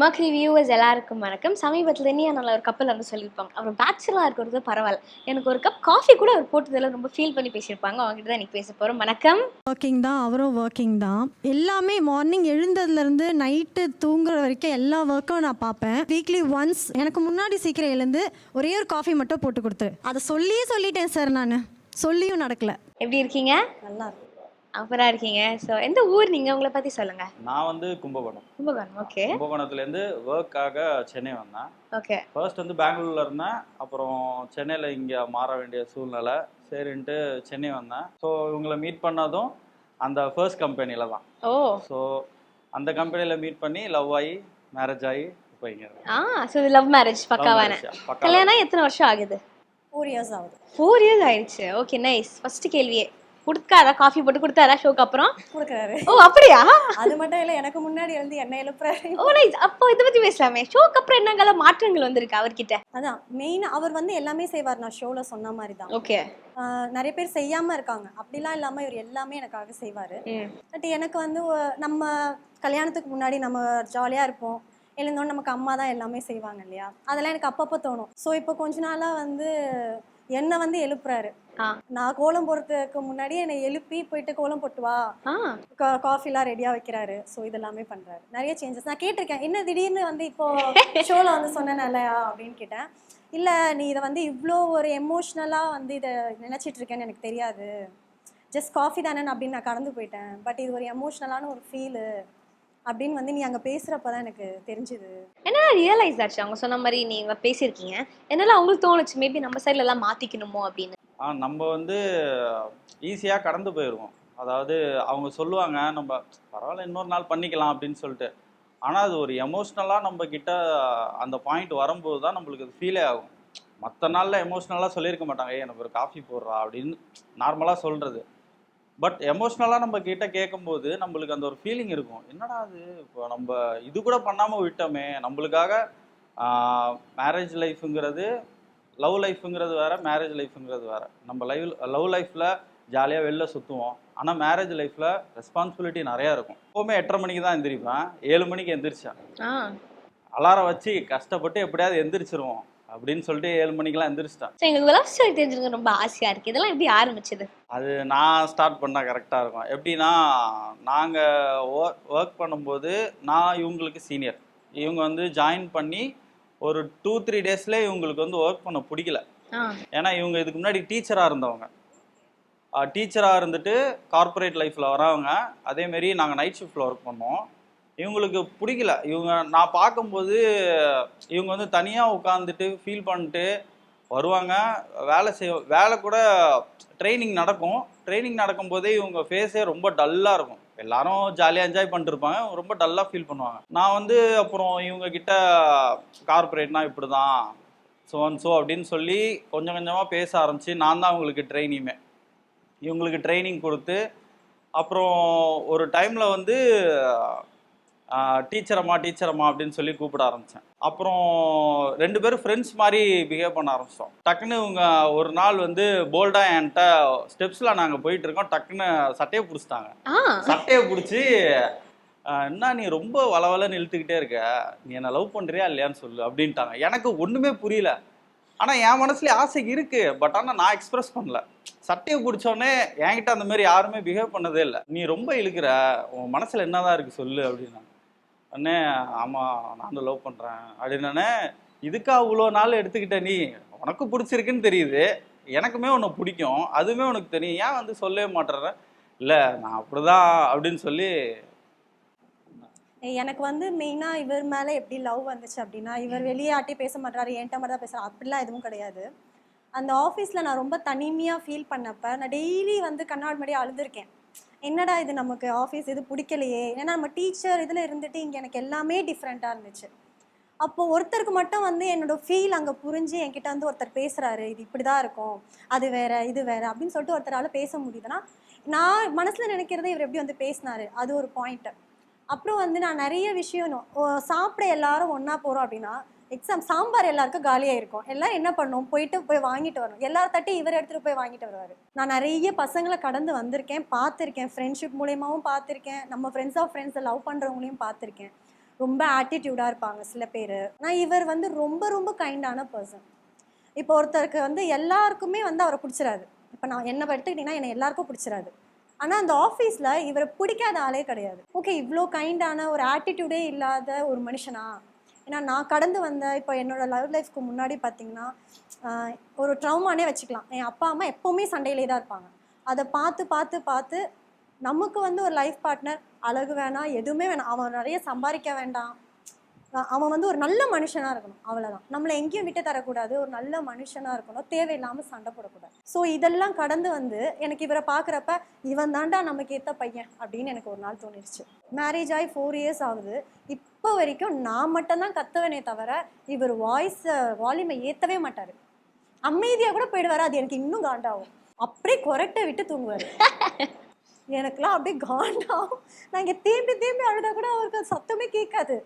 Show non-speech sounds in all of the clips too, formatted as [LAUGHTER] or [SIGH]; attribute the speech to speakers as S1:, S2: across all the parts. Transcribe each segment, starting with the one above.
S1: ரிமார்க்லி viewers எல்லாருக்கும் வணக்கம். சமீபத்தில் நீ நல்ல ஒரு கப்பல் வந்து சொல்லியிருப்பாங்க. அவர் பேச்சுலராக இருக்கிறது பரவாயில்ல. எனக்கு ஒரு கப் காஃபி கூட அவர் போட்டதில் ரொம்ப ஃபீல் பண்ணி பேசியிருப்பாங்க. அவங்ககிட்ட தான் இன்னைக்கு பேச போகிறோம் வணக்கம்.
S2: ஒர்க்கிங் தான். அவரும் ஒர்க்கிங் தான். எல்லாமே மார்னிங் எழுந்ததுலேருந்து நைட்டு தூங்குற வரைக்கும் எல்லா ஒர்க்கும் நான் பார்ப்பேன். வீக்லி ஒன்ஸ் எனக்கு முன்னாடி சீக்கிரம் எழுந்து ஒரே ஒரு காஃபி மட்டும் போட்டு கொடுத்துரு அதை சொல்லியே சொல்லிட்டேன் சார் நான். சொல்லியும் நடக்கல.
S1: எப்படி இருக்கீங்க?
S2: நல்லா இருக்கும்
S1: அப்புறம் இருக்கீங்க. ஸோ எந்த ஊர் நீங்கள் உங்களை பற்றி சொல்லுங்கள்
S3: நான் வந்து கும்பகோணம்.
S1: கும்பகோணம் ஓகே
S3: கும்பகோணத்துலேருந்து ஒர்க்காக சென்னை வந்தேன்.
S1: ஓகே
S3: ஃபர்ஸ்ட் வந்து பெங்களூர்ல இருந்தேன். அப்புறம் சென்னையில் இங்கே மாற வேண்டிய சூழ்நிலை. சரின்ட்டு சென்னை வந்தேன். ஸோ இவங்களை மீட் பண்ணதும் அந்த ஃபர்ஸ்ட் கம்பெனியில் தான்.
S1: ஓ.
S3: ஸோ அந்த கம்பெனியில் மீட் பண்ணி லவ் ஆகி மேரேஜ் ஆகி இப்போ இங்கே.
S1: ஆ ஸோ இது லவ் மேரேஜ் பக்காவான. கல்யாணம் எத்தனை வருஷம் ஆகுது?
S2: ஃபோர் இயர்ஸ் ஆகுது.
S1: ஃபோர் இயர்ஸ் ஆயிடுச்சு. ஓகே நைஸ் ஃபர்ஸ்ட் கேள்வியே. கொடுத்தாரா காஃபி போட்டு கொடுத்தாரா ஷோக்கு அப்புறம்
S2: கொடுக்குறாரு.
S1: ஓ அப்படியா?
S2: அது மட்டும் இல்லை எனக்கு முன்னாடி எழுந்து என்ன எழுப்புறாரு.
S1: ஓ நைஸ் அப்போ இதை பத்தி பேசலாமே. ஷோக்கு அப்புறம் என்னங்கள மாற்றங்கள் வந்திருக்கு அவர்கிட்ட?
S2: அதான் மெயின் அவர் வந்து எல்லாமே செய்வார் நான் ஷோவில் சொன்ன மாதிரி தான்
S1: ஓகே
S2: நிறைய பேர் செய்யாமல் இருக்காங்க. அப்படிலாம் இல்லாமல் இவர் எல்லாமே எனக்காக செய்வார். பட் எனக்கு வந்து நம்ம கல்யாணத்துக்கு முன்னாடி நம்ம ஜாலியாக இருப்போம். எழுந்தோன்னு நமக்கு அம்மா தான் எல்லாமே செய்வாங்க இல்லையா? அதெல்லாம் எனக்கு அப்பப்போ தோணும். ஸோ இப்போ கொஞ்ச நாளாக வந்து என்னை வந்து எழுப்புறாரு. நான் கோலம் போடுறதுக்கு முன்னாடியே என்னை எழுப்பி போயிட்டு கோலம் போட்டு வா. காஃபிலாம் ரெடியாக வைக்கிறாரு. ஸோ இதெல்லாமே பண்ணுறாரு நிறைய சேஞ்சஸ் நான் கேட்டிருக்கேன். என்ன திடீர்னு வந்து இப்போ [LAUGHS] ஷோவில் வந்து சொன்னேன்லையா அப்படின்னு கேட்டேன். இல்லை நீ இதை வந்து இவ்வளோ ஒரு எமோஷ்னலாக வந்து இதை நினச்சிட்டு இருக்கேன்னு எனக்கு தெரியாது. ஜஸ்ட் காஃபி தானே அப்படின்னு நான் கடந்து போயிட்டேன். பட் இது ஒரு எமோஷ்னலான ஒரு ஃபீலு அப்படின்னு வந்து நீ அங்கே பேசுகிறப்ப தான் எனக்கு தெரிஞ்சுது.
S1: என்ன ரியலைஸ் ஆச்சு? அவங்க சொன்ன மாதிரி நீங்க பேசியிருக்கீங்க. என்னால அவங்களுக்கு தோணுச்சு? மேபி நம்ம சைடுல எல்லாம் மாத்திக்கணுமோ அப்படின்னு.
S3: நம்ம வந்து ஈஸியாக கடந்து போயிடுவோம் அதாவது அவங்க சொல்லுவாங்க நம்ம பரவாயில்ல இன்னொரு நாள் பண்ணிக்கலாம் அப்படின்னு சொல்லிட்டு. ஆனால் அது ஒரு எமோஷ்னலாக நம்ம கிட்ட அந்த பாயிண்ட் வரும்போது தான் நம்மளுக்கு அது ஃபீலே ஆகும். மற்ற நாளில் எமோஷ்னலாக சொல்லியிருக்க மாட்டாங்க ஏ எனக்கு ஒரு காஃபி போடுறா அப்படின்னு நார்மலாக சொல்கிறது பட் எமோஷ்னலாக நம்ம கிட்ட கேட்கும்போது நம்மளுக்கு அந்த ஒரு ஃபீலிங் இருக்கும். என்னடா அது? இப்போ நம்ம இது கூட பண்ணாமல் விட்டோமே நம்மளுக்காக மேரேஜ் லைஃப்புங்கிறது லவ் லைஃபுங்கிறது வேற மேரேஜ் லைஃபுங்கிறது வேற. நம்ம லைவ் லவ் லைஃப்பில் ஜாலியாக வெளில சுற்றுவோம் ஆனால் மேரேஜ் லைஃப்பில் ரெஸ்பான்சிபிலிட்டி நிறையா இருக்கும். எப்போவுமே எட்டரை மணிக்கு தான் எந்திரிப்பேன். ஏழு மணிக்கு எந்திரிச்சேன். அலாரம் வச்சு கஷ்டப்பட்டு எப்படியாவது எந்திரிச்சிருவோம் அப்படின்னு சொல்லிட்டு ஏழு மணிக்கெல்லாம் எந்திரிச்சிட்டேன்.
S1: ஸோ எங்களுக்கு லவ் ஸ்டோரி தெரிஞ்சுக்க ரொம்ப ஆசையா இருக்கு. இதெல்லாம் எப்படி ஆரம்பிச்சது?
S3: அது நான் ஸ்டார்ட் பண்ணால் கரெக்டாக இருக்கும். எப்படின்னா நாங்கள் ஒர்க் பண்ணும்போது நான் இவங்களுக்கு சீனியர் இவங்க வந்து ஜாயின் பண்ணி ஒரு டூ த்ரீ டேஸ்லேயே இவங்களுக்கு வந்து ஒர்க் பண்ண பிடிக்கல. ஏன்னா இவங்க இதுக்கு முன்னாடி டீச்சராக இருந்தவங்க. டீச்சராக இருந்துட்டு கார்ப்பரேட் லைஃப்பில் வரவங்க அதேமாரி நாங்கள் நைட் ஷிஃப்ட்டில் ஒர்க் பண்ணோம். இவங்களுக்கு பிடிக்கல. இவங்க நான் பார்க்கும்போது இவங்க வந்து தனியாக உட்காந்துட்டு ஃபீல் பண்ணிட்டு வருவாங்க. வேலை செய் வேலை கூட ட்ரைனிங் நடக்கும். ட்ரைனிங் நடக்கும்போதே இவங்க ஃபேஸே ரொம்ப டல்லாக இருக்கும். எல்லாரும் ஜாலியாக என்ஜாய் பண்ணிட்டு இருப்பாங்க ரொம்ப டல்லாக ஃபீல் பண்ணுவாங்க. நான் வந்து அப்புறம் இவங்க கிட்ட கார்பரேட்னா இப்படி தான் ஸோ அண்ட் ஸோ அப்படின்னு சொல்லி கொஞ்சம் கொஞ்சமாக பேச ஆரம்பிச்சு நான் தான் அவங்களுக்கு ட்ரைனிங்குமே இவங்களுக்கு ட்ரைனிங் கொடுத்து அப்புறம் ஒரு டைமில் வந்து டீச்சரம்மா டீச்சரம்மா அப்படின்னு சொல்லி கூப்பிட ஆரம்பித்தேன் அப்புறம் ரெண்டு பேரும் ஃப்ரெண்ட்ஸ் மாதிரி பிஹேவ் பண்ண ஆரம்பிச்சிட்டோம் டக்குன்னு இவங்க ஒரு நாள் வந்து போல்டாக என்கிட்ட ஸ்டெப்ஸில் நாங்கள் போயிட்டு இருக்கோம். டக்குன்னு சட்டையை பிடிச்சிட்டாங்க. சட்டையை பிடிச்சி என்ன நீ ரொம்ப வளவலன்னு இழுத்துக்கிட்டே இருக்க? நீ என்ன லவ் பண்ணுறியா இல்லையான்னு சொல்லு அப்படின்ட்டாங்க. எனக்கு ஒன்றுமே புரியல. ஆனால் என் மனசுல ஆசை இருக்கு. பட் ஆனால் நான் எக்ஸ்பிரஸ் பண்ணல. சட்டையை பிடிச்சோடனே என்கிட்ட அந்த மாதிரி யாருமே பிஹேவ் பண்ணதே இல்லை. நீ ரொம்ப இழுக்கிற. உன் மனசில் என்னதான் இருக்கு சொல்லு அப்படின்னாங்க. அண்ணே ஆமாம் நானும் லவ் பண்ணுறேன் அப்படின்னே இதுக்கா இவ்வளோ நாள் எடுத்துக்கிட்ட நீ? உனக்கு பிடிச்சிருக்குன்னு தெரியுது. எனக்குமே உன்னை பிடிக்கும். அதுவுமே உனக்கு தெரியும். ஏன் வந்து சொல்லவே மாட்டேற? இல்லை நான் அப்படிதான் அப்படின்னு சொல்லி
S2: எனக்கு வந்து மெயினாக இவர் மேலே எப்படி லவ் வந்துச்சு அப்படின்னா இவர் வெளியே ஆட்டி பேச மாட்டாரு என்கிட்ட மட்டும் தான் பேசுகிறார் அப்படிலாம் எதுவும் கிடையாது. அந்த ஆஃபீஸில் நான் ரொம்ப தனிமையாக ஃபீல் பண்ணப்ப நான் டெய்லி வந்து கண்ணாடி முன்னாடி அழுதுருக்கேன். என்னடா இது நமக்கு ஆஃபீஸ் இது பிடிக்கலையே? ஏன்னா நம்ம டீச்சர் இதில் இருந்துட்டு இங்கே எனக்கு எல்லாமே டிஃப்ரெண்ட்டாக இருந்துச்சு. அப்போ ஒருத்தருக்கு மட்டும் வந்து என்னோட ஃபீல் அங்கே புரிஞ்சு என்கிட்ட வந்து ஒருத்தர் பேசுகிறாரு இது இப்படி தான் இருக்கும் அது வேற இது வேற அப்படின்னு சொல்லிட்டு ஒருத்தரால் பேச முடியுதுன்னா நான் மனசில் நினைக்கிறத இவர் எப்படி வந்து பேசினாரு? அது ஒரு பாயிண்ட்டு அப்புறம் வந்து நான் நிறைய விஷயம் ஓ, சாப்பிட எல்லாரும் ஒன்றா போகிறோம் அப்படின்னா எக்ஸாம் சாம்பார் எல்லாருக்கும் காலியாக இருக்கும் எல்லாம் என்ன பண்ணும்? போயிட்டு போய் வாங்கிட்டு வரணும். எல்லா தட்டி இவர் எடுத்துகிட்டு போய் வாங்கிட்டு வருவார். நான் நிறைய பசங்களை கடந்து வந்திருக்கேன் பார்த்துருக்கேன். ஃப்ரெண்ட்ஷிப் மூலியமாகவும் பார்த்துருக்கேன். நம்ம ஃப்ரெண்ட்ஸ் ஆஃப் ஃப்ரெண்ட்ஸை லவ் பண்ணுறவங்களையும் பார்த்துருக்கேன். ரொம்ப ஆட்டிடியூடாக இருப்பாங்க சில பேர். ஆனால் இவர் வந்து ரொம்ப ரொம்ப கைண்டான பர்சன் இப்போ ஒருத்தருக்கு வந்து எல்லாருக்குமே வந்து அவரை பிடிச்சிடாது இப்போ நான் என்ன எடுத்துக்கிட்டிங்கன்னா என்னை எல்லாருக்கும் பிடிச்சிடாது ஆனால் அந்த ஆஃபீஸில் இவரை பிடிக்காத ஆளே கிடையாது. ஓகே இவ்வளோ கைண்டான ஒரு ஆட்டிடியூடே இல்லாத ஒரு மனுஷனா? ஏன்னா நான் கடந்து வந்த இப்போ என்னோட லவ் லைஃப்க்கு முன்னாடி பார்த்தீங்கன்னா ஒரு ட்ரௌமானே வச்சுக்கலாம். என் அப்பா அம்மா எப்போவுமே சண்டையிலே தான் இருப்பாங்க. அதை பார்த்து பார்த்து பார்த்து நமக்கு வந்து ஒரு லைஃப் பார்ட்னர் அழகு வேணாம் எதுவுமே வேணாம். அவன் நிறைய சம்பாதிக்க வேண்டாம். அவன் வந்து ஒரு நல்ல மனுஷனாக இருக்கணும். அவ்வளோதான் நம்மளை எங்கேயும் விட்டு தரக்கூடாது. ஒரு நல்ல மனுஷனாக இருக்கணும். தேவையில்லாமல் சண்டை போடக்கூடாது. ஸோ இதெல்லாம் கடந்து வந்து எனக்கு இவரை பார்க்குறப்ப இவன் தாண்டா நமக்கு ஏற்ற பையன் அப்படின்னு எனக்கு ஒரு நாள் தோணிருச்சு. மேரேஜ் ஆகி ஃபோர் இயர்ஸ் ஆகுது. இப் இப்போ வரைக்கும் நான் மட்டும்தான் கத்துவனே தவிர இவர் வாய்ஸ் வால்யூமை ஏற்றவே மாட்டார். அமைதியாக கூட போயிடுவார். அது எனக்கு இன்னும் காண்டாகும். அப்படியே கொரட்டை விட்டு தூங்குவார். [LAUGHS] எனக்குலாம் அப்படியே காண்டாகும். நான் இங்கே தேம்பி தேம்பி அழுதா கூட அவருக்கு சத்தமே கேட்காது.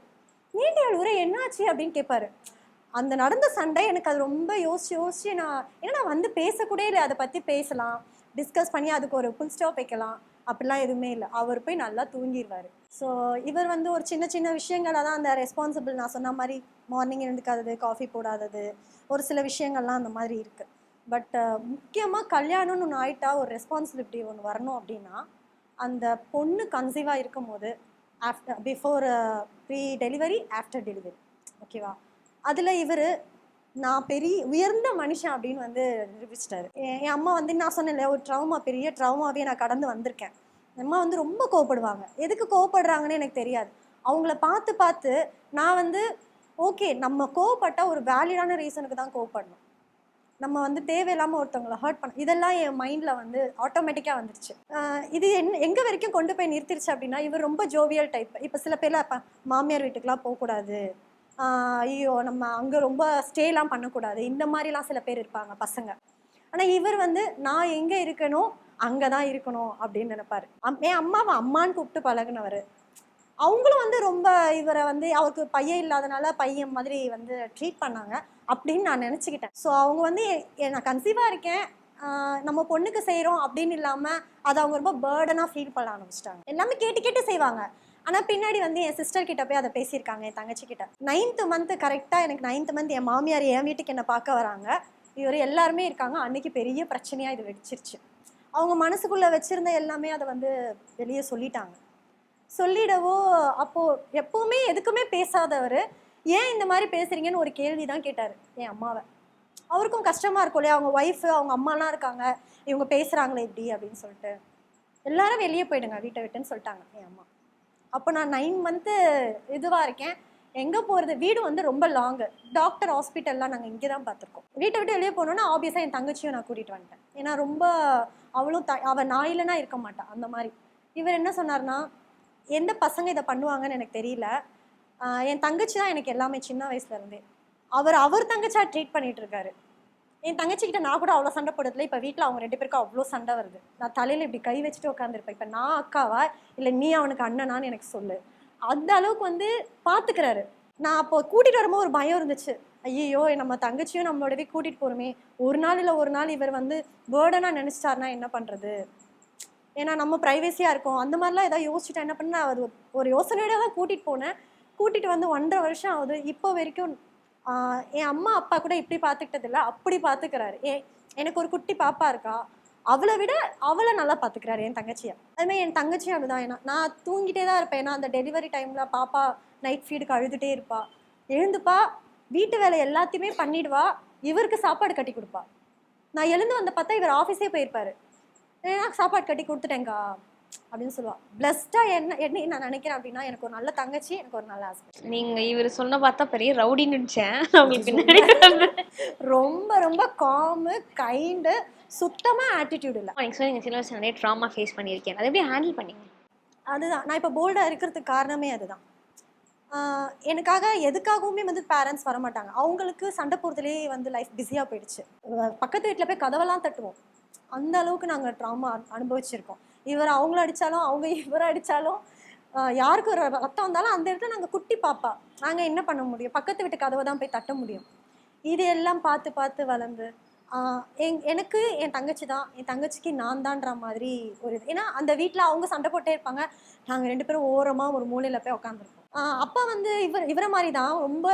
S2: நீண்டி அழுகுற என்னாச்சு? அப்படின்னு கேட்பாரு. அந்த நடந்த சண்டை எனக்கு அது ரொம்ப யோசிச்சு யோசிச்சு நான் ஏன்னா நான் வந்து பேசக்கூட இல்லை. அதை பற்றி பேசலாம். டிஸ்கஸ் பண்ணி அதுக்கு ஒரு புல் ஸ்டாப் வைக்கலாம். அப்படிலாம் எதுவுமே இல்லை. அவர் போய் நல்லா தூங்கிடுவார் ஸோ இவர் வந்து ஒரு சின்ன சின்ன விஷயங்களை தான் அந்த ரெஸ்பான்சிபிள் நான் சொன்ன மாதிரி மார்னிங் எழுந்துக்காதது காஃபி போடாதது ஒரு சில விஷயங்கள்லாம் அந்த மாதிரி இருக்குது பட் முக்கியமாக கல்யாணம்னு ஒன்று ஆயிட்டா ஒரு ரெஸ்பான்சிபிலிட்டி ஒன்று வரணும் அப்படின்னா அந்த பொண்ணு கன்சீவாக இருக்கும் போது after before pre delivery after delivery ஓகேவா அதில் இவர் நான் பெரிய உயர்ந்த மனுஷன் அப்படின்னு வந்து நிரூபிச்சிட்டாரு. என் அம்மா வந்து நான் சொன்னேன்ல ஒரு ட்ரௌமா பெரிய ட்ரௌமாவே நான் கடந்து வந்திருக்கேன். என் அம்மா வந்து ரொம்ப கோவப்படுவாங்க. எதுக்கு கோவப்படுறாங்கன்னு எனக்கு தெரியாது. அவங்கள பார்த்து பார்த்து நான் வந்து ஓகே நம்ம கோவப்பட்டால் ஒரு வேலிடான ரீசனுக்கு தான் கோவப்படணும். நம்ம வந்து தேவையில்லாமல் ஒருத்தவங்களை ஹர்ட் பண்ண இதெல்லாம் என் மைண்டில் வந்து ஆட்டோமேட்டிக்காக வந்துருச்சு. இது என் எங்கே வரைக்கும் கொண்டு போய் நிறுத்திருச்சு அப்படின்னா இவர் ரொம்ப ஜோவியல் டைப் இப்போ சில பேர்லாம் இப்போ மாமியார் வீட்டுக்கெலாம் போகக்கூடாது. ஐயோ நம்ம அங்கே ரொம்ப ஸ்டேலாம் பண்ணக்கூடாது. இந்த மாதிரிலாம் சில பேர் இருப்பாங்க பசங்க. ஆனால் இவர் வந்து நான் எங்கே இருக்கணும் அங்கே தான் இருக்கணும் அப்படின்னு நினைப்பாரு. அம் என் அம்மாவை அம்மான்னு கூப்பிட்டு பழகுனவர். அவங்களும் வந்து ரொம்ப இவரை வந்து அவருக்கு பையன் இல்லாதனால பையன் மாதிரி வந்து ட்ரீட் பண்ணாங்க அப்படின்னு நான் நினச்சிக்கிட்டேன். ஸோ அவங்க வந்து நான் கன்சீவாக இருக்கேன். நம்ம பொண்ணுக்கு செய்கிறோம் அப்படின்னு இல்லாமல் அதை அவங்க ரொம்ப பேர்டனாக ஃபீல் பண்ண ஆரம்பிச்சிட்டாங்க. எல்லாமே கேட்டு கேட்டு செய்வாங்க. ஆனால் பின்னாடி வந்து என் சிஸ்டர் கிட்ட போய் அதை பேசியிருக்காங்க என் தங்கச்சி கிட்ட நைன்த்து மந்த்து கரெக்டாக எனக்கு நைன்த்து மந்த் என் மாமியார் என் வீட்டுக்கு என்னை பார்க்க வராங்க. இவர் எல்லாருமே இருக்காங்க. அன்னைக்கு பெரிய பிரச்சனையாக இது வெடிச்சிருச்சு. அவங்க மனசுக்குள்ளே வச்சுருந்த எல்லாமே அதை வந்து வெளியே சொல்லிட்டாங்க. சொல்லிடவோ அப்போது எப்போவுமே எதுக்குமே பேசாதவர் ஏன் இந்த மாதிரி பேசுகிறீங்கன்னு ஒரு கேள்வி தான் கேட்டார் என் அம்மாவை. அவருக்கும் கஷ்டமாக இருக்கும் இல்லையா? அவங்க ஒய்ஃபு அவங்க அம்மாலாம் இருக்காங்க. இவங்க பேசுகிறாங்களே இப்படி அப்படின்னு சொல்லிட்டு. எல்லாரும் வெளியே போயிடுங்க வீட்டை விட்டுன்னு சொல்லிட்டாங்க என் அம்மா. அப்போ நான் நைன் மந்த்து இதுவாக இருக்கேன். எங்கே போகிறது வீடு வந்து ரொம்ப லாங்கு டாக்டர் ஹாஸ்பிட்டல்லாம் நாங்கள் இங்கே தான் பார்த்துருக்கோம். வீட்டை விட்டு வெளியே போனோன்னா ஆப்வியஸாக என் தங்கச்சியும் நான் கூட்டிகிட்டு வந்துட்டேன். ஏன்னா ரொம்ப அவளும் த அவள் நான் இருக்க மாட்டாள் அந்த மாதிரி. இவர் என்ன சொன்னார்னா எந்த பசங்க இதை பண்ணுவாங்கன்னு எனக்கு தெரியல. என் தங்கச்சி தான் எனக்கு எல்லாமே சின்ன வயசுலேருந்தே அவர் அவர் தங்கச்சியாக ட்ரீட் பண்ணிகிட்டு இருக்காரு. என் தங்கச்சிக்கிட்ட நான் கூட அவ்வளோ சண்டை போடுறதுல இப்போ வீட்டில் அவங்க ரெண்டு பேருக்கும் அவ்வளோ சண்டை வருது. நான் தலையில் இப்படி கை வச்சுட்டு உட்காந்துருப்பேன் இப்போ நான் அக்காவா? இல்லை நீ அவனுக்கு அண்ணனான்னு எனக்கு சொல்லு. அந்த அளவுக்கு வந்து பார்த்துக்கிறாரு நான் அப்போ கூட்டிகிட்டு வரும்போது ஒரு பயம் இருந்துச்சு. ஐயோ நம்ம தங்கச்சியும் நம்மளோடவே கூட்டிகிட்டு போகிறோமே ஒரு நாள் இல்லை ஒரு நாள் இவர் வந்து பேர்டனாக நினச்சிட்டாருனா என்ன பண்ணுறது ஏன்னா நம்ம ப்ரைவேசியாக இருக்கும். அந்த மாதிரிலாம் ஏதாவது யோசிச்சுட்டா என்ன பண்ண? அவர் ஒரு யோசனையோட தான் கூட்டிகிட்டு போனேன். கூட்டிகிட்டு வந்து ஒன்றரை வருஷம் ஆகுது. இப்போ வரைக்கும் என் அம்மா அப்பா கூட இப்படி பார்த்துக்கிட்டதில்ல அப்படி பார்த்துக்கிறாரு ஏ எனக்கு ஒரு குட்டி பாப்பா இருக்கா. அவளை விட அவளை நல்லா பார்த்துக்கிறாரு என் தங்கச்சியை. அதுமாதிரி என் தங்கச்சியும் அப்படிதான். ஏன்னா நான் தூங்கிட்டே தான் இருப்பேன். ஏன்னா அந்த டெலிவரி டைமில் பாப்பா நைட் ஃபீடுக்கு அழுதுகிட்டே இருப்பா. எழுந்துப்பா. வீட்டு வேலை எல்லாத்தையுமே பண்ணிடுவா. இவருக்கு சாப்பாடு கட்டி கொடுப்பா. நான் எழுந்து வந்த பார்த்தா இவர் ஆஃபீஸே போயிருப்பாரு. ஏன்னா சாப்பாடு கட்டி கொடுத்துட்டேங்க்கா அப்படின்னு சொல்லுவா. பிளஸ்டாக என்ன என்ன நான் நினைக்கிறேன் அப்படின்னா எனக்கு ஒரு நல்ல தங்கச்சி எனக்கு ஒரு நல்ல ஹஸ்பண்ட்
S1: நீங்க இவர் சொன்ன பார்த்தா பெரிய ரவுடின்னு நினைச்சேன். [LAUGHS] உங்களுக்கு பின்னாடி
S2: ரொம்ப ரொம்ப காமு கைண்டு சுத்தமா ஆட்டிடியூட் இல்லை.
S1: நீங்க சொன்னீங்க சின்ன வயசுல நிறைய ட்ராமா ஃபேஸ் பண்ணியிருக்கேன். அதை எப்படி ஹேண்டில் பண்ணீங்க?
S2: அதுதான். நான் இப்போ போல்டாக இருக்கிறதுக்கு காரணமே அதுதான். எனக்காக எதுக்காகவுமே வந்து பேரண்ட்ஸ் வரமாட்டாங்க. அவங்களுக்கு சண்டை போகிறதுலேயே வந்து லைஃப் பிஸியாக போயிடுச்சு. பக்கத்து வீட்டில் போய் கதவெல்லாம் தட்டுவோம். அந்த அளவுக்கு நாங்கள் ட்ராமா அனுபவிச்சிருக்கோம். இவர் அவங்கள அடித்தாலும் அவங்க இவரை அடித்தாலும் யாருக்கு ஒரு ரத்தம் வந்தாலும் அந்த இடத்துல நாங்கள் குட்டி பாப்பா. நாங்கள் என்ன பண்ண முடியும்? பக்கத்து வீட்டு கதவை தான் போய் தட்ட முடியும். இது எல்லாம் பார்த்து பார்த்து வளர்ந்து எங் எனக்கு என் தங்கச்சி தான். என் தங்கச்சிக்கு நான் தான்ற மாதிரி ஒரு இது. ஏன்னா அந்த வீட்டில் அவங்க சண்டை போட்டே இருப்பாங்க. நாங்கள் ரெண்டு பேரும் ஓரமாக ஒரு மூலையில் போய் உட்காந்துருப்போம் அப்பா வந்து இவர் இவரை மாதிரி தான். ரொம்ப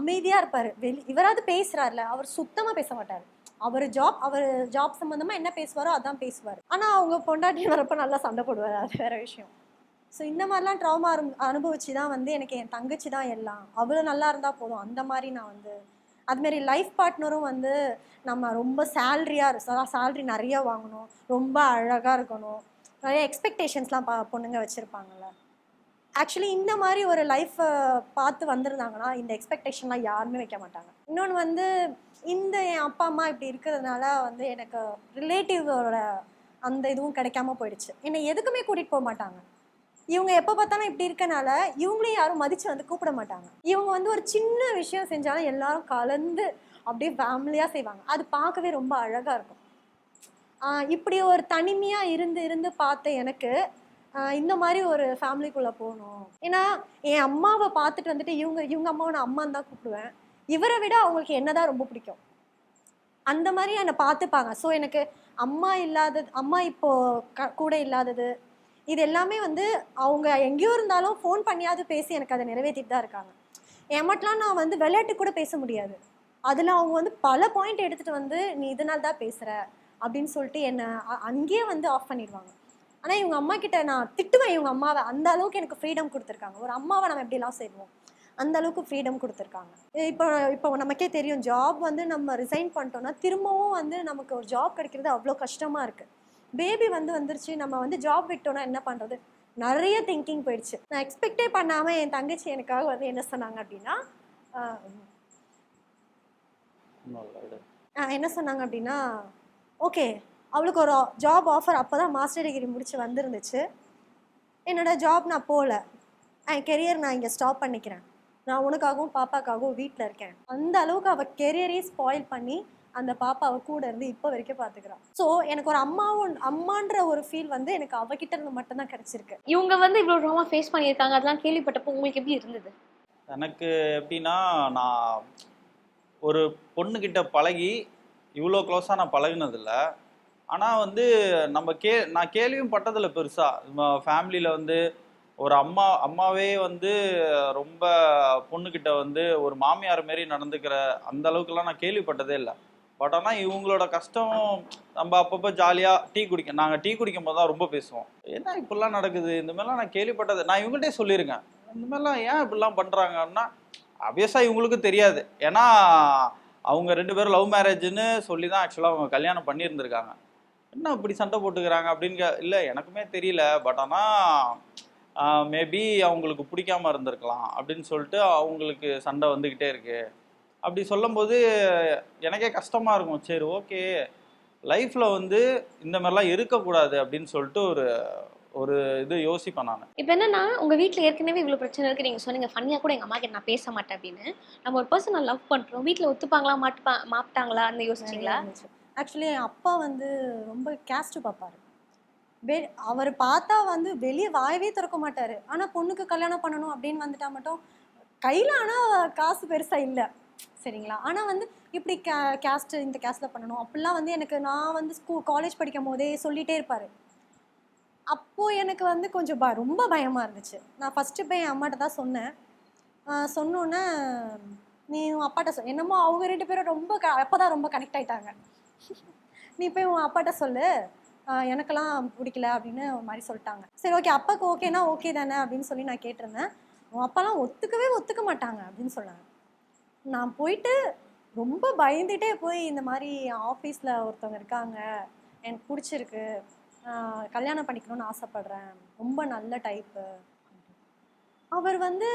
S2: அமைதியாக இருப்பார். வெளி இவராது பேசுகிறார்ல அவர் சுத்தமாக பேச மாட்டார். அவர் ஜாப் அவர் ஜாப் சம்மந்தமாக என்ன பேசுவாரோ அதான் பேசுவார். ஆனால் அவங்க பொண்டாட்டி வரப்போ நல்லா சண்டை போடுவார் அது வேற விஷயம். ஸோ இந்த மாதிரிலாம் ட்ராமா அனுபவிச்சு தான் வந்து எனக்கு என் தங்கச்சி தான் எல்லாம். அவ்வளோ நல்லா இருந்தால் போதும். அந்த மாதிரி நான் வந்து அதுமாரி லைஃப் பார்ட்னரும் வந்து நம்ம ரொம்ப சேல்ரியாக சேல்ரி நிறைய வாங்கணும். ரொம்ப அழகாக இருக்கணும். நிறைய எக்ஸ்பெக்டேஷன்ஸ்லாம் பா பொண்ணுங்க வச்சுருப்பாங்கல்ல. ஆக்சுவலி இந்த மாதிரி ஒரு லைஃப்பை பார்த்து வந்திருந்தாங்கன்னா இந்த எக்ஸ்பெக்டேஷன்லாம் யாருமே வைக்க மாட்டாங்க. இன்னொன்று வந்து இந்த என் அப்பா அம்மா இப்படி இருக்கிறதுனால வந்து எனக்கு ரிலேட்டிவோட அந்த இதுவும் கிடைக்காம போயிடுச்சு. என்னை எதுக்குமே கூட்டிகிட்டு போக மாட்டாங்க. இவங்க எப்போ பார்த்தாலும் இப்படி இருக்கனால இவங்களையும் யாரும் மதித்து வந்து கூப்பிட மாட்டாங்க. இவங்க வந்து ஒரு சின்ன விஷயம் செஞ்சாலும் எல்லாரும் கலந்து அப்படியே ஃபேமிலியாக செய்வாங்க. அது பார்க்கவே ரொம்ப அழகாக இருக்கும். இப்படி ஒரு தனிமையாக இருந்து இருந்து பார்த்த எனக்கு இந்த மாதிரி ஒரு ஃபேமிலிக்குள்ளே போகணும். ஏன்னா என் அம்மாவை பார்த்துட்டு வந்துட்டு இவங்க இவங்க அம்மாவை நான் அம்மான்னு தான் கூப்பிடுவேன். இவரை விட அவங்களுக்கு என்னதான் ரொம்ப பிடிக்கும். அந்த மாதிரி என்னை பார்த்துப்பாங்க. ஸோ எனக்கு அம்மா இல்லாதது அம்மா இப்போ க கூட இல்லாதது இது எல்லாமே வந்து அவங்க எங்கேயோ இருந்தாலும் ஃபோன் பண்ணியாவது பேசி எனக்கு அதை நிறைவேற்றிட்டு தான் இருக்காங்க. என் நான் வந்து விளையாட்டு கூட பேச முடியாது. அதில் அவங்க வந்து பல பாயிண்ட் எடுத்துகிட்டு வந்து நீ இதனால் தான் பேசுகிற அப்படின்னு சொல்லிட்டு என்னை அங்கேயே வந்து ஆஃப் பண்ணிடுவாங்க. ஆனால் இவங்க அம்மா கிட்ட நான் திட்டுவேன். இவங்க அம்மாவை. அந்த அளவுக்கு எனக்கு ஃப்ரீடம் கொடுத்துருக்காங்க. ஒரு அம்மாவை நம்ம எப்படிலாம் செய்வோம்? அந்த அளவுக்கு ஃப்ரீடம் கொடுத்துருக்காங்க. இப்போ இப்போ நமக்கே தெரியும். ஜாப் வந்து நம்ம ரிசைன் பண்ணிட்டோம்னா திரும்பவும் வந்து நமக்கு ஒரு ஜாப் கிடைக்கிறது அவ்வளோ கஷ்டமாக இருக்குது பேபி வந்து வந்துருச்சு. நம்ம வந்து ஜாப் விட்டோம்னா என்ன பண்ணுறது நிறைய திங்கிங் போயிடுச்சு. நான் எக்ஸ்பெக்டே பண்ணாமல் என் தங்கச்சி எனக்காக வந்து என்ன சொன்னாங்க அப்படின்னா என்ன சொன்னாங்க அப்படின்னா ஓகே அவளுக்கு ஒரு ஜாப் ஆஃபர் அப்போ தான் மாஸ்டர் டிகிரி முடிச்சு வந்திருந்துச்சு. என்னோட ஜாப் நான் போகல என் கெரியர் நான் இங்கே ஸ்டாப் பண்ணிக்கிறேன். நான் உனக்காகவும் பாப்பாக்காகவும் வீட்டில் இருக்கேன். அந்த அளவுக்கு அவள் கெரியரே ஸ்பாயில் பண்ணி அந்த பாப்பாவை கூட இருந்து இப்போ வரைக்கும் பார்த்துக்கிறான் ஸோ எனக்கு ஒரு அம்மாவும் அம்மான்ற ஒரு ஃபீல் வந்து எனக்கு அவகிட்ட இருந்து மட்டும்தான் கிடைச்சிருக்கு.
S1: இவங்க வந்து இவ்வளோ ட்ராமா ஃபேஸ் பண்ணியிருக்காங்க அதெல்லாம் கேள்விப்பட்டப்போ உங்களுக்கு எப்படி இருந்தது?
S3: எனக்கு எப்படின்னா நான் ஒரு பொண்ணுக்கிட்ட பழகி இவ்வளோ க்ளோஸாக நான் பழகுனதில்ல. ஆனால் வந்து நம்ம கே நான் கேள்வியும் பட்டதில்ல பெருசாக ஃபேமிலியில் வந்து ஒரு அம்மா அம்மாவே வந்து ரொம்ப பொண்ணுக்கிட்ட வந்து ஒரு மாமியார் மாரி நடந்துக்கிற அந்த அளவுக்குலாம் நான் கேள்விப்பட்டதே இல்லை. பட் ஆனால் இவங்களோட கஷ்டம் நம்ம அப்பப்போ ஜாலியாக டீ குடிக்க நாங்கள் டீ குடிக்கும் போது தான் ரொம்ப பேசுவோம். என்ன இப்படிலாம் நடக்குது? இந்த மாதிரிலாம் நான் கேள்விப்பட்டது நான் இவங்கள்ட்டே சொல்லியிருக்கேன். இந்த மாதிரிலாம் ஏன் இப்படிலாம் பண்ணுறாங்கன்னா அபியஸாக இவங்களுக்கும் தெரியாது. ஏன்னா அவங்க ரெண்டு பேரும் லவ் மேரேஜ்னு சொல்லி தான் ஆக்சுவலாக அவங்க கல்யாணம் பண்ணியிருந்திருக்காங்க. என்ன இப்படி சண்டை போட்டுக்கிறாங்க அப்படின்னு இல்லை எனக்குமே தெரியல. பட் ஆனால் மேபி அவங்களுக்கு பிடிக்காம இருந்திருக்கலாம் அப்படின்னு சொல்லிட்டு அவங்களுக்கு சண்டை வந்துக்கிட்டே இருக்கு. அப்படி சொல்லும்போது எனக்கே கஷ்டமாக இருக்கும். சரி ஓகே லைஃப்பில் வந்து இந்த மாதிரிலாம் இருக்கக்கூடாது அப்படின்னு சொல்லிட்டு ஒரு ஒரு இது யோசிப்பேன் நான்.
S1: இப்போ என்னன்னா உங்க வீட்ல ஏற்கனவே இவ்வளவு பிரச்சனை இருக்கு. நீங்க சொன்னீங்க ஃபன்னியா கூட எங்க அம்மா கிட்ட நான் பேச மாட்டேன் அப்படின்னு. நம்ம ஒரு பர்சன் லவ் பண்றோம். வீட்ல ஒத்துப்பாங்களா மாட்டுப்பா மாட்டாங்களா அந்த யோசிச்சிங்களா?
S2: ஆக்சுவலி என் அப்பா வந்து ரொம்ப கேஸ்ட்டு பார்ப்பாரு. வெ அவர் பார்த்தா வந்து வெளியே வாயவே திறக்க மாட்டார். ஆனால் பொண்ணுக்கு கல்யாணம் பண்ணணும் அப்படின்னு வந்துட்டா மட்டும் கையில் ஆனால் காசு பெருசாக இல்லை. சரிங்களா? ஆனால் வந்து இப்படி கே கேஸ்ட்டு இந்த கேஸ்ட்டில் பண்ணணும். அப்படிலாம் வந்து எனக்கு நான் வந்து ஸ்கூல் காலேஜ் படிக்கும் போதே சொல்லிகிட்டே இருப்பார். அப்போது எனக்கு வந்து கொஞ்சம் ப ரொம்ப பயமாக இருந்துச்சு. நான் ஃபஸ்ட்டு போய் என் அம்மாட்ட தான் சொன்னேன். சொன்னோன்னே நீ அப்பாட்ட சொல் என்னமோ அவங்க ரெண்டு பேரும் ரொம்ப க அப்போ தான் ரொம்ப கனெக்ட் ஆகிட்டாங்க நீ போய் உன் அப்பாட்ட சொல்லு. எனக்கெல்லாம் பிடிக்கல அப்படின்னு ஒரு மாதிரி சொல்லிட்டாங்க. சரி ஓகே அப்பாவுக்கு ஓகேனா ஓகே தானே அப்படின்னு சொல்லி நான் கேட்டிருந்தேன். உன் அப்பாலாம் ஒத்துக்கவே ஒத்துக்க மாட்டாங்க அப்படின்னு சொன்னாங்க. நான் போயிட்டு ரொம்ப பயந்துட்டே போய் இந்த மாதிரி ஆஃபீஸில் ஒருத்தவங்க இருக்காங்க. எனக்கு பிடிச்சிருக்கு. கல்யாணம் பண்ணிக்கணும்னு ஆசைப்படுறேன். ரொம்ப நல்ல டைப்பு அவர் வந்து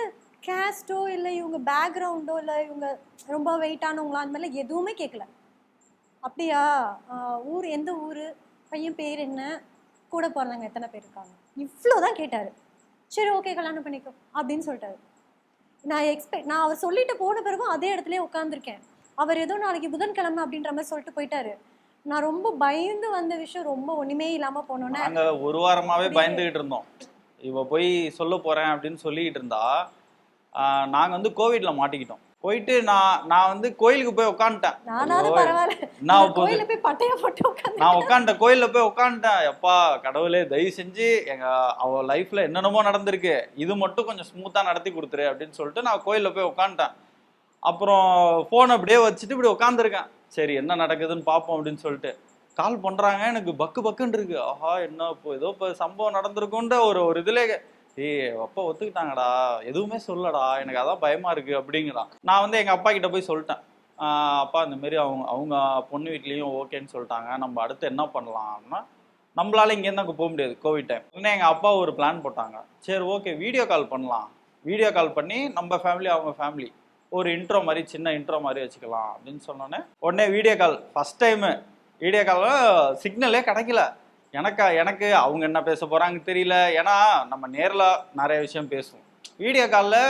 S2: கேஸ்டோ இல்லை இவங்க பேக்ரவுண்டோ இல்லை இவங்க ரொம்ப வெயிட்டானவங்களா அந்த மாதிரிலாம் எதுவுமே கேட்கல அப்படியா? ஊர் எந்த ஊர்? பையன் பேர் என்ன? கூட பிறந்தவங்க எத்தனை பேர் இருக்காங்க? இவ்வளோ தான் கேட்டார். சரி ஓகே கல்யாணம் பண்ணிக்கோ அப்படின்னு சொல்லிட்டாரு. நான் எக்ஸ்பெக்ட் நான் அவர் சொல்லிட்டு போன பிறகும் அதே இடத்துலயே உட்காந்துருக்கேன் அவர் ஏதோ நாளைக்கு புதன்கிழமை அப்படின்ற மாதிரி சொல்லிட்டு போயிட்டாரு. நான் ரொம்ப பயந்து வந்த விஷயம் ரொம்ப ஒண்ணுமே இல்லாம போனோன்னே
S3: நாங்க ஒரு வாரமாவே பயந்துகிட்டு இருந்தோம். இவ போய் சொல்ல போறேன் அப்படின்னு சொல்லிக்கிட்டு இருந்தா நாங்க வந்து கோவிட்ல மாட்டிக்கிட்டோம். போயிட்டு நான் நான் வந்து கோயிலுக்கு போய் உட்காந்துட்டேன் நான்
S2: நான்
S3: உட்காந்துட்டேன் கோயில்ல போய் உட்காந்துட்டேன் எப்பா கடவுளே தயவு செஞ்சு எங்க அவ லைஃப்ல என்னென்னமோ நடந்திருக்கு. இது மட்டும் கொஞ்சம் ஸ்மூத்தா நடத்தி கொடுத்துரு அப்படின்னு சொல்லிட்டு நான் கோயில்ல போய் உட்காந்துட்டேன் அப்புறம் போன் அப்படியே வச்சுட்டு இப்படி உட்காந்துருக்கேன் சரி என்ன நடக்குதுன்னு பார்ப்போம் அப்படின்னு சொல்லிட்டு. கால் பண்றாங்க எனக்கு பக்கு பக்குன்னு இருக்கு. ஆஹா என்ன இப்போ ஏதோ இப்போ சம்பவம் நடந்திருக்குன்ற ஒரு ஒரு இதுல ஏய் அப்பா ஒத்துக்கிட்டாங்கடா. எதுவுமே சொல்லடா எனக்கு அதான் பயமா இருக்கு அப்படிங்கிறான். நான் வந்து எங்க அப்பா கிட்ட போய் சொல்லிட்டேன். அப்பா இந்த மாதிரி அவங்க அவங்க பொண்ணு வீட்லேயும் ஓகேன்னு சொல்லிட்டாங்க. நம்ம அடுத்து என்ன பண்ணலாம்னா நம்மளால இங்கேருந்து அங்கே போக முடியாது கோவிட் டைம் இன்னும் எங்கள் அப்பா ஒரு பிளான் போட்டாங்க. சரி ஓகே வீடியோ கால் பண்ணலாம். வீடியோ கால் பண்ணி நம்ம ஃபேமிலி அவங்க ஃபேமிலி ஒரு இன்ட்ரோ மாதிரி சின்ன இன்ட்ரோ மாதிரி வச்சுக்கலாம் அப்படின்னு சொன்னோன்னே உடனே video call first time video காலில் சிக்னலே கிடைக்கல. எனக்கா எனக்கு அவங்க என்ன பேச போகிறாங்க தெரியல. ஏன்னா நம்ம நேரில் நிறைய விஷயம் பேசுவோம். வீடியோ காலில்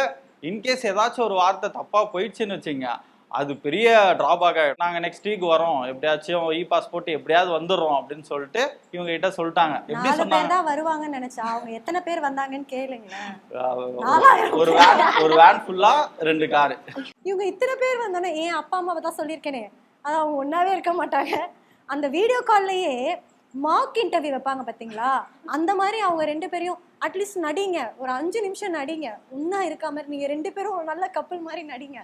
S3: இன்கேஸ் ஏதாச்சும் ஒரு வார்த்தை தப்பாக போயிடுச்சுன்னு வச்சுங்க அது பெரிய டிராபேக் ஆகிடும் நாங்கள் நெக்ஸ்ட் வீக் வரோம். எப்படியாச்சும் இ பாஸ்போர்ட் எப்படியாவது வந்துடுறோம் அப்படின்னு சொல்லிட்டு இவங்க கிட்ட சொல்லிட்டாங்க. எப்படி சொன்னாங்க.
S2: தான் வருவாங்கன்னு நினைச்சா அவங்க எத்தனை பேர் வந்தாங்கன்னு நாலாயிரம்
S3: ஒரு வேன் ஒரு வேன் ஃபுல்லா ரெண்டு காரு
S2: இவங்க இத்தனை பேர் வந்தோன்னே ஏன் அப்பா அம்மாவை தான் சொல்லியிருக்கேனே. அது அவங்க ஒன்றாவே இருக்க மாட்டாங்க. அந்த வீடியோ கால்லையே மார்க் இன்டர்வியூ வைப்பாங்க பார்த்தீங்களா அந்த மாதிரி அவங்க ரெண்டு பேரையும் அட்லீஸ்ட் நடிங்க. ஒரு அஞ்சு நிமிஷம் நடிங்க. ஒன்றா இருக்க மாதிரி நீங்கள் ரெண்டு பேரும் ஒரு நல்ல கப்பல் மாதிரி நடிங்க.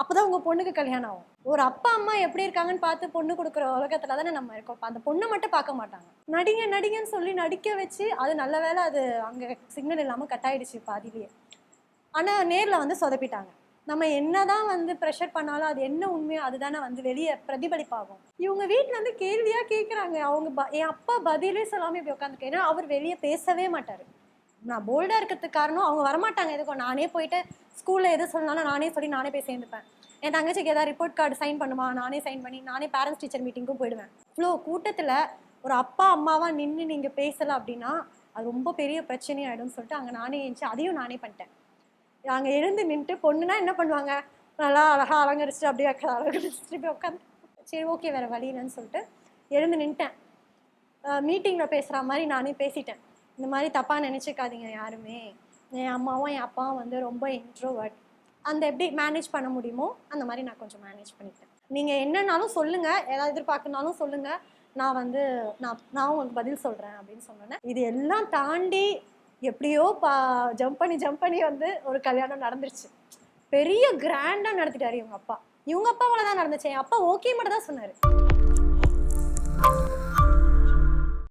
S2: அப்போதான் உங்கள் பொண்ணுக்கு கல்யாணம் ஆகும். ஒரு அப்பா அம்மா எப்படி இருக்காங்கன்னு பார்த்து பொண்ணு கொடுக்குற உலகத்தில் தானே நம்ம இருக்கோம். அந்த பொண்ணை மட்டும் பார்க்க மாட்டாங்க. நடிங்க நடிங்கன்னு சொல்லி நடிக்க வச்சு அது நல்ல வேலை அது அங்கே சிக்னல் இல்லாமல் கட் ஆயிடுச்சு பாதியிலேயே. ஆனால் நேரில் வந்து சொதப்பிட்டாங்க. நம்ம என்னதான் வந்து ப்ரெஷர் பண்ணாலும் அது என்ன உண்மையோ அதுதானே வந்து வெளியே பிரதிபலிப்பாகும். இவங்க வீட்டில் வந்து கேள்வியா கேட்குறாங்க அவங்க ப- என் அப்பா பதிலே சொல்லாமல் இப்படி உட்காந்துருக்கேன் ஏன்னா அவர் வெளியே பேசவே மாட்டார். நான் போல்டாக இருக்கிறதுக்கு காரணம் அவங்க வரமாட்டாங்க. எதுக்கும் நானே போயிட்டு ஸ்கூலில் எது சொன்னாலும் நானே சொல்லி நானே போய் சேர்ந்துப்பேன். என் தங்கச்சிக்கு ஏதாவது ரிப்போர்ட் கார்டு சைன் பண்ணுமா? நானே சைன் பண்ணி நானே பேரண்ட்ஸ் டீச்சர் மீட்டிங்க்கும் போயிடுவேன். இவ்வளோ கூட்டத்தில் ஒரு அப்பா அம்மாவாக நின்று நீங்கள் பேசலை அப்படின்னா அது ரொம்ப பெரிய பிரச்சனையாயிடும் சொல்லிட்டு அங்கே நானே எழுந்துச்சு அதையும் நானே பண்ணிட்டேன். நாங்கள் எழுந்து நின்றுட்டு பொண்ணுனா என்ன பண்ணுவாங்க? நல்லா அழகாக அலங்கரிச்சுட்டு அப்படியே அலங்கரிச்சுட்டு போய் உட்காந்து சரி ஓகே வேறு வழி இல்லைன்னு சொல்லிட்டு எழுந்து நின்ட்டேன் மீட்டிங்கில் பேசுகிற மாதிரி நானே பேசிட்டேன். இந்த மாதிரி தப்பாக நினச்சிக்காதீங்க யாருமே. என் அம்மாவும் என் அப்பாவும் வந்து ரொம்ப இன்ட்ரோவர்ட் அந்த எப்படி மேனேஜ் பண்ண முடியுமோ அந்த மாதிரி நான் கொஞ்சம் மேனேஜ் பண்ணிட்டேன் நீங்கள் என்னன்னாலும் சொல்லுங்கள் ஏதாவது எதிர்பார்க்கனாலும் சொல்லுங்கள் நான் வந்து நான் நான் உங்களுக்கு பதில் சொல்கிறேன் அப்படின்னு சொன்னேன். இது எல்லாம் தாண்டி எப்படியோ பா ஜம்ப் பண்ணி ஜம்ப் பண்ணி வந்து ஒரு கல்யாணம் நடந்துருச்சு. பெரிய கிராண்டாக நடத்திட்டாரு இவங்க அப்பா. இவங்க அப்பாவால தான் நடந்துச்சு. என் அப்பா ஓகே மட்டும் தான் சொன்னார்.